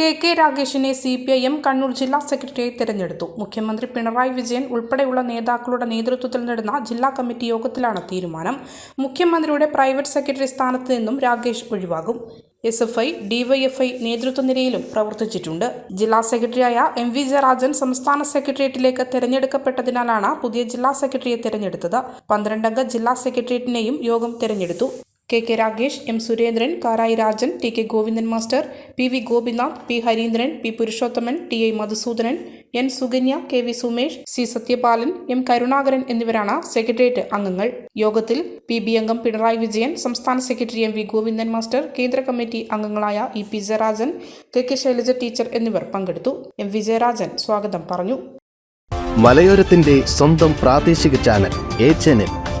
K K രാഗേഷിനെ C P I M Kannur ജില്ലാ സെക്രട്ടറിയായി തെരഞ്ഞെടുത്തു. മുഖ്യമന്ത്രി പിണറായി വിജയൻ ഉൾപ്പെടെയുള്ള നേതാക്കളുടെ നേതൃത്വത്തിൽ നടന്ന ജില്ലാ കമ്മിറ്റി യോഗത്തിലാണ് തീരുമാനം. മുഖ്യമന്ത്രിയുടെ പ്രൈവറ്റ് സെക്രട്ടറി സ്ഥാനത്ത് നിന്നും രാഗേഷ് ഒഴിവാകും. എസ് എഫ് ഐ ഡിവൈഎഫ്ഐ നേതൃത്വ നിരയിലും പ്രവർത്തിച്ചിട്ടുണ്ട്. ജില്ലാ സെക്രട്ടറിയായ എം വി ജയരാജൻ സംസ്ഥാന സെക്രട്ടേറിയറ്റിലേക്ക് തെരഞ്ഞെടുക്കപ്പെട്ടതിനാലാണ് പുതിയ ജില്ലാ സെക്രട്ടറിയെ തെരഞ്ഞെടുത്തത്. പന്ത്രണ്ടംഗ ജില്ലാ സെക്രട്ടേറിയറ്റിനെയും യോഗം തെരഞ്ഞെടുത്തു. K K Ragesh M Surendran Karayi Rajan T K Govindan master P V Gopinath P Harindran P Purushothaman T I Madhusoodanan N Sukanya K V Sumesh C Sathyapalan M Karunakaran എന്നിവരാണ് സെക്രട്ടേറിയറ്റ് അംഗങ്ങൾ. യോഗത്തിൽ P B അംഗം പിണറായി വിജയൻ സംസ്ഥാന secretary M V Govindan master കേന്ദ്ര committee അംഗങ്ങളായ E P Jayarajan K K Shailaja teacher എന്നിവർ പങ്കെടുത്തു. M V Jayarajan സ്വാഗതം പറഞ്ഞു. മലയോരത്തിന്റെ സ്വന്തം പ്രാദേശിക channel A channel.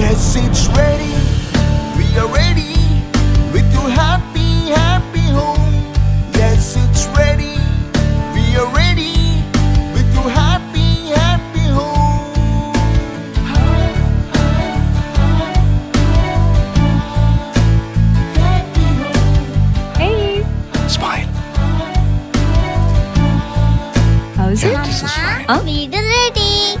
Yes, it's ready. We are ready with your happy, happy home. Yes, it's ready. We are ready with your happy, happy home. Hey, Smile. how's it? This is fine. Huh? We are ready.